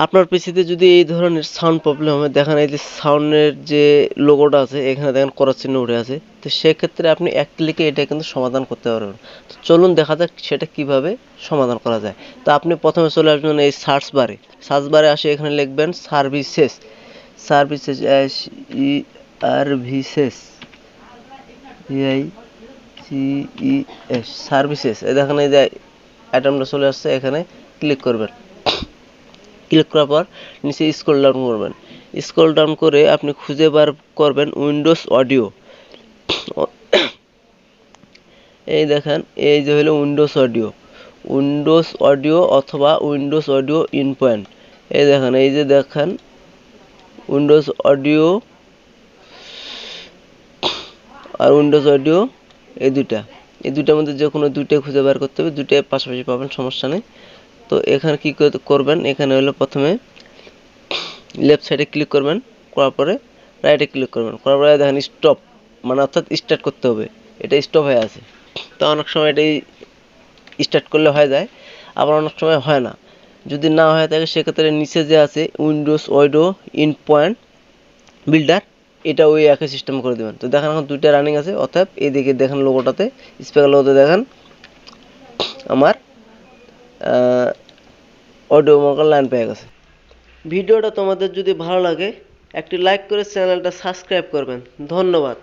আপনার পিসিতে যদি এই ধরনের সাউন্ড প্রবলেম হয়, দেখেন এই যে সাউন্ডের যে লোগোটা আছে, এখানে দেখেন করার চিহ্ন উঠে আছে, তো সেক্ষেত্রে আপনি এক ক্লিকে এটা কিন্তু সমাধান করতে পারবেন। তো চলুন দেখা যাক সেটা কীভাবে সমাধান করা যায়। তো আপনি প্রথমে চলে আসবেন এই সার্চ বারে সার্চ বারে আসে এখানে লিখবেন services services S E R vices I C E S services দেখেন এই যে আইটেমটা চলে আসছে, এখানে ক্লিক করবেন। ক্লিক করার পর নিচে স্ক্রল ডাউন করবেন। স্ক্রল ডাউন করে আপনি খুঁজে বার করবেন উইন্ডোজ অডিও এই দেখেন, এই যে হলো উইন্ডোজ অডিও উইন্ডোজ অডিও অথবা উইন্ডোজ অডিও ইন পয়েন্ট এই দেখেন, এই যে দেখেন উইন্ডোজ অডিও আর উইন্ডোজ অডিও এই দুটা এই দুইটার মধ্যে যে কোনো দুইটাই খুঁজে বার করতে হবে, দুইটাই পাশাপাশি পাবেন, সমস্যা নেই। তো এখানে কি কর- করবেন? এখানে হলো প্রথমে লেফট সাইডে ক্লিক করবেন, করার পরে রাইটে ক্লিক করবেন। করার পরে দেখেন স্টপ মানে অর্থাৎ স্টার্ট করতে হবে। এটা স্টপ হয়ে আছে। তো অনেক সময় এটাই স্টার্ট করলে হয়ে যায়, আবার অনেক সময় হয় না। যদি না হয়ে থাকে, সেক্ষেত্রে নিচে যে আছে Windows audio in point builder এটা ওই একই সিস্টেম করে দেবেন। তো দেখেন এখন দুইটা রানিং আছে অর্থাৎ এইদিকে দেখেন লোগোটাতে স্পিকার লোগোতে দেখেন আমার অডিও মঙ্গল লাইন পেয়ে গেছে। ভিডিওটা তোমাদের যদি ভালো লাগে, একটি লাইক করে চ্যানেলটা সাবস্ক্রাইব করবেন। ধন্যবাদ।